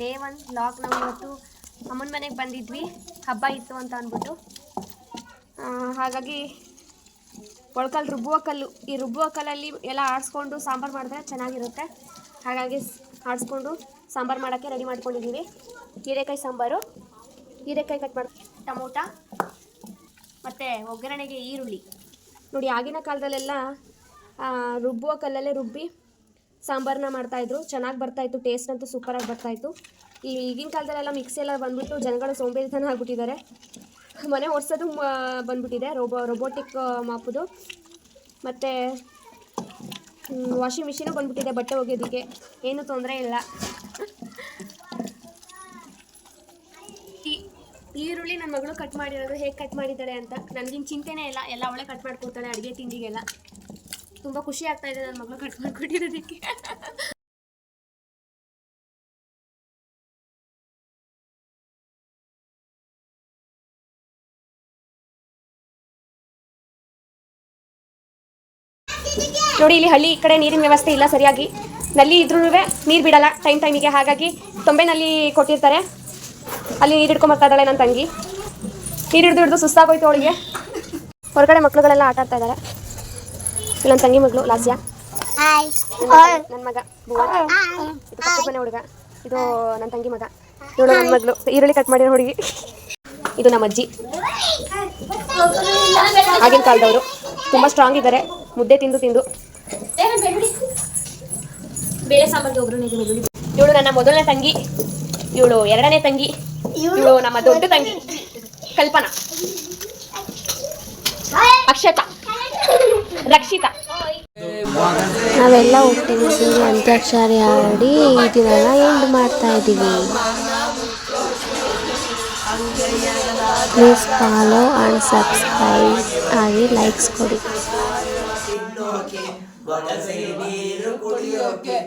Day one lock ನಾವು ಇವತ್ತು ಅಮ್ಮನ ಮನೆಗೆ ಬಂದಿದ್ವಿ. ಹಬ್ಬ ಇತ್ತು ಅಂತ ಅಂದ್ಬಿಟ್ಟು. ಹಾಗಾಗಿ ಒಳ್ಕಲ್ಲು ರುಬ್ಬುವ ಕಲ್ಲು, ಈ ರುಬ್ಬುವ ಕಲ್ಲಲ್ಲಿ ಎಲ್ಲ ಆಡಿಸ್ಕೊಂಡು ಸಾಂಬಾರು ಮಾಡಿದ್ರೆ ಚೆನ್ನಾಗಿರುತ್ತೆ. ಹಾಗಾಗಿ ಆಡಿಸ್ಕೊಂಡು ಸಾಂಬಾರು ಮಾಡೋಕ್ಕೆ ರೆಡಿ ಮಾಡ್ಕೊಂಡಿದ್ದೀವಿ. ಹೀರೆಕಾಯಿ ಸಾಂಬಾರು, ಹೀರೆಕಾಯಿ ಕಟ್ ಮಾಡಿ, ಟಮೋಟ, ಮತ್ತು ಒಗ್ಗರಣೆಗೆ ಈರುಳ್ಳಿ. ನೋಡಿ, ಆಗಿನ ಕಾಲದಲ್ಲೆಲ್ಲ ರುಬ್ಬುವ ಕಲ್ಲಲ್ಲೇ ರುಬ್ಬಿ ಸಾಂಬಾರನ್ನ ಮಾಡ್ತಾಯಿದ್ರು. ಚೆನ್ನಾಗಿ ಬರ್ತಾಯಿತ್ತು ಟೇಸ್ಟ್ ಅಂತೂ ಸೂಪರಾಗಿ ಬರ್ತಾಯಿತ್ತು. ಈ ಈಗಿನ ಕಾಲದಲ್ಲೆಲ್ಲ ಮಿಕ್ಸಿ ಎಲ್ಲ ಬಂದ್ಬಿಟ್ಟು ಜನಗಳು ಸೋಂಬೇರಿತನ ಆಗ್ಬಿಟ್ಟಿದ್ದಾರೆ. ಮನೆ ಒರೆಸೋದು ಬಂದ್ಬಿಟ್ಟಿದೆ. ರೋಬೋ ರೋಬೋಟಿಕ್ ಮಾಪುದು. ಮತ್ತು ವಾಷಿಂಗ್ ಮಿಷಿನು ಬಂದ್ಬಿಟ್ಟಿದೆ ಬಟ್ಟೆ ಒಗೆಯೋದಕ್ಕೆ ಏನೂ ತೊಂದರೆ ಇಲ್ಲ. ಈರುಳ್ಳಿ ನನ್ನ ಮಗಳು ಕಟ್ ಮಾಡಿರೋದು ಹೇಗೆ ಕಟ್ ಮಾಡಿದ್ದಾಳೆ ಅಂತ ನನಗಿನ್ ಚಿಂತೆನೇ ಇಲ್ಲ. ಎಲ್ಲ ಅವಳೆ ಕಟ್ ಮಾಡ್ಕೊತಾಳೆ ಅಡುಗೆ ತಿಂಡಿಗೆಲ್ಲ. ತುಂಬ ಖುಷಿ ಆಗ್ತಾ ಇದೆ ನನ್ನ ಮಗಳು ಕಟ್ ನೋಡಿ, ಇಲ್ಲಿ ಹಳ್ಳಿ ಈ ಕಡೆ ನೀರಿನ ವ್ಯವಸ್ಥೆ ಇಲ್ಲ ಸರಿಯಾಗಿ. ನಲ್ಲಿ ಇದ್ರೂ ನೀರು ಬಿಡಲ್ಲ. ಟೈಮ್ ಟೈಮಿಗೆ ಹಾಗಾಗಿ ತೊಂಬೆನಲ್ಲಿ ಕೊಟ್ಟಿರ್ತಾರೆ. ಅಲ್ಲಿ ನೀರು ಇದ್ದಾಳೆ ನನ್ನ ತಂಗಿ. ನೀರು ಹಿಡಿದು ಹಿಡಿದು ಸುಸ್ತಾಗೋಯ್ತು ಅವಳಿಗೆ. ಹೊರಗಡೆ ಮಕ್ಕಳುಗಳೆಲ್ಲ ಆಟ ಆಡ್ತಾ ಇದ್ದಾರೆ. ಇಲ್ಲಿ ನನ್ನ ತಂಗಿ ಮಗಳು ಲಾಸ್ಯ. ನನ್ನ ಮಗ ಮನೆ ಹುಡುಗ. ಇದು ನನ್ನ ತಂಗಿ ಮಗ. ಇವಳು ನನ್ನ ಮಗಳು. ಈರುಳ್ಳಿ ಕಟ್ ಮಾಡಿರೋ ಹುಡುಗಿ. ಇದು ನಮ್ಮ ಅಜ್ಜಿ. ಆಗಿನ ಕಾಲದವರು. ತುಂಬ ಸ್ಟ್ರಾಂಗ್ ಇದ್ದಾರೆ. ಮುದ್ದೆ ತಿಂದು ತಿಂದು. ಬೇಳೆ ಸಾಂಬಾರ್ಗೆ ಇವಳು ನನ್ನ ಮೊದಲನೇ ತಂಗಿ. ಇವಳು ಎರಡನೇ ತಂಗಿ. ಇವಳು ನಮ್ಮ ದೊಡ್ಡ ತಂಗಿ. ಕಲ್ಪನಾ. ಅಕ್ಷತಾ. ರಕ್ಷಿತಾ. ನಾವೆಲ್ಲ ಒಟ್ಟಿಗೆ ಸೇರಿ ಅಂತ್ಯಾಕ್ಷರಿ ಆಡಿ ಈ ದಿನನ ಎಂಡ್ ಮಾಡ್ತಾ ಇದ್ದೀವಿ. ಪ್ಲೀಸ್ ಫಾಲೋ ಆ್ಯಂಡ್ ಸಬ್ಸ್ಕ್ರೈಬ್ ಆಗಿ ಲೈಕ್ಸ್ ಕೊಡಿ. ನೀರು ಕುಡಿಯೋಕೆ